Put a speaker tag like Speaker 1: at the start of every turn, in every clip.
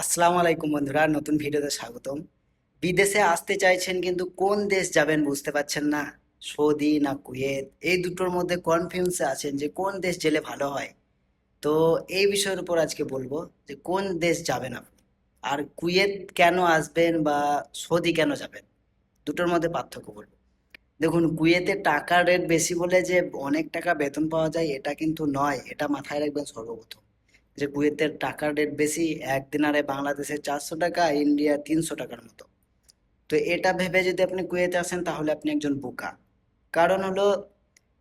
Speaker 1: আসসালামু আলাইকুম বন্ধুরা, নতুন ভিডিওতে স্বাগতম। বিদেশে আসতে চাইছেন কিন্তু কোন দেশ যাবেন বুঝতে পারছেন না। সৌদি না কুয়েত, এই দুটোর মধ্যে কনফিউন্সে আছেন যে কোন দেশ গেলে ভালো হয়। তো এই বিষয়ের উপর আজকে বলব যে কোন দেশ যাবেন আপনি? আর কুয়েত কেন আসবেন বা সৌদি কেন যাবেন? দুটোর মধ্যে পার্থক্য বলব। দেখুন, কুয়েতে টাকার রেট বেশি বলে যে অনেক টাকা বেতন পাওয়া যায়, এটা কিন্তু নয়, এটা মাথায় রাখবেন সর্বপ্রথম। যে কুয়েতের টাকার রেট বেশি এক দিনারে বাংলাদেশে চারশো টাকা ইন্ডিয়া তিনশো টাকার মতো। তো এটা ভেবে যদি আপনি কুয়েতে আসেন, তাহলে আপনি একজন বোকা। কারণ হলো,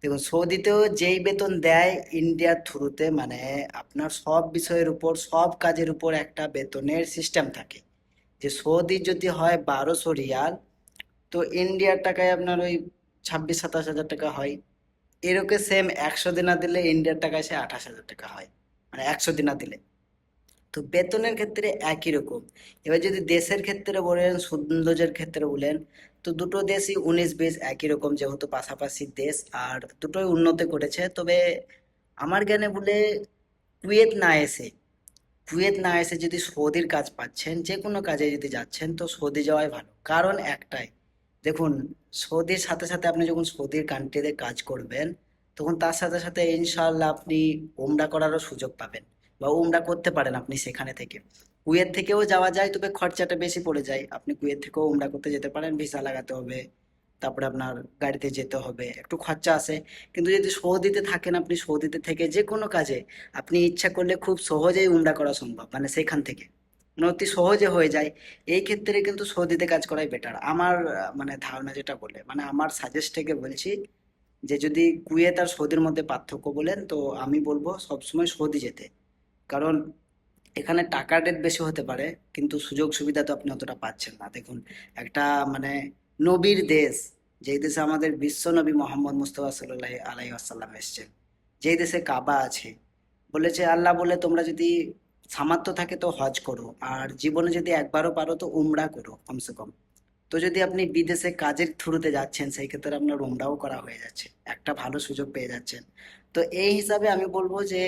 Speaker 1: দেখুন, সৌদিতেও যেই বেতন দেয় ইন্ডিয়ার থ্রুতে মানে আপনার সব বিষয়ের উপর, সব কাজের উপর একটা বেতনের সিস্টেম থাকে। যে সৌদি যদি হয় বারোশো রিয়াল, তো ইন্ডিয়ার টাকায় আপনার ওই ছাব্বিশ, সাতাশ হাজার টাকা হয়। এরকম সেম একশো দিনা দিলে ইন্ডিয়ার টাকায় সে আঠাশ হাজার টাকা হয়। মানে একশো দিনা দিলে। তো বেতনের ক্ষেত্রে একই রকম। এবার যদি দেশের ক্ষেত্রে বলেন, সৌন্দর্যের ক্ষেত্রে বলেন, তো দুটো দেশই উনিশ বিশ একই রকম যেহেতু পাশাপাশি দেশ, আর দুটোই উন্নতি করেছে। তবে আমার জ্ঞানে বলে কুয়েত না এসে, কুয়েত না এসে যদি সৌদির কাজ পাচ্ছেন, যে কোনো কাজে যদি যাচ্ছেন, তো সৌদি যাওয়াই ভালো। কারণ একটাই, দেখুন, সৌদির সাথে সাথে আপনি যখন সৌদির কান্ট্রিতে কাজ করবেন তখন তার সাথে সাথে ইনশাআল্লাহ আপনি ওমরা করারও সুযোগ পাবেন বা ওমরা করতে পারেন আপনি সেখানে থেকে। কুয়েত থেকেও যাওয়া যায়, তবে খরচাটা বেশি পড়ে যায়। আপনি কুয়েত থেকেও ওমরা করতে যেতে পারেন, ভিসা লাগাতে হবে, তারপরে আপনার গাড়িতে যেতে হবে, একটু খরচা আছে। কিন্তু যদি সৌদিতে থাকেন আপনি, সৌদিতে থেকে যে কোনো কাজে আপনি ইচ্ছা করলে খুব সহজেই উমরা করা সম্ভব মানে সেখান থেকে। মানে অতি সহজে হয়ে যায়। এই ক্ষেত্রে কিন্তু সৌদিতে কাজ করাই বেটার আমার মানে ধারণা যেটা বলে মানে আমার সাজেস্ট থেকে বলছি যে যদি কুয়েত আর সৌদির মধ্যে পার্থক্য বলেন, তো আমি বলব সবসময় সৌদি যেতে। কারণ এখানে টাকার রেট বেশি হতে পারে, কিন্তু সুযোগ সুবিধা তো আপনি অতটা পাচ্ছেন না। দেখুন, একটা মানে নবীর দেশ, যেই দেশে আমাদের বিশ্ব নবী মোহাম্মদ মুস্তফা সাল্লাহ আলাই আসাল্লাম এসছেন, যেই দেশে কাবা আছে, বলেছে আল্লাহ বলে তোমরা যদি সামর্থ্য থাকে তো হজ করো, আর জীবনে যদি একবারও পারো তো উমরা করো, কমসে কম। তো যদি আপনি বিদেশে কাজের থ্রুতে যাচ্ছেন, সেই ক্ষেত্রে আপনার উমরাও করা হয়ে যাচ্ছে। একটা ভালো সুযোগ পেয়ে যাচ্ছেন। তো এই হিসাবে আমি বলব যে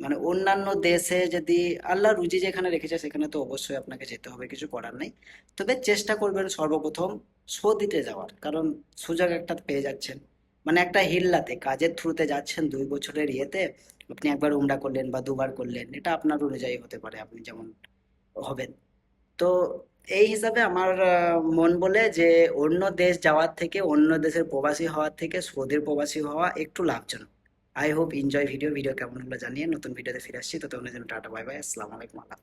Speaker 1: মানে অন্যান্য দেশে যদি আল্লাহ রুজি যেখানে রেখেছে, সেখানে তো অবশ্যই আপনাকে যেতে হবে, কিছু করার নেই। তবে চেষ্টা করবেন সর্বপ্রথম সৌদিতে যাওয়ার। কারণ সুযোগ একটা পেয়ে যাচ্ছেন। মানে একটা হিল্লাতে কাজের থ্রুতে যাচ্ছেন দুই বছরের ইয়েতে, আপনি একবার উমরা করলেন বা দুবার করলেন, এটা আপনার অনুযায়ী হতে পারে, আপনি যেমন হবেন। তো এই হিসাবে আমার মন বলে যে অন্য দেশ যাওয়ার থেকে, অন্য দেশের প্রবাসী হওয়ার থেকে, সৌদির প্রবাসী হওয়া একটু লাভজনক I hope enjoy video video কেমন হলো জানিয়ে নতুন ভিডিওতে ফিরে আসছি ততক্ষণের জন্য টাটা বাই বাই আসসালামু আলাইকুম, আল্লাহ।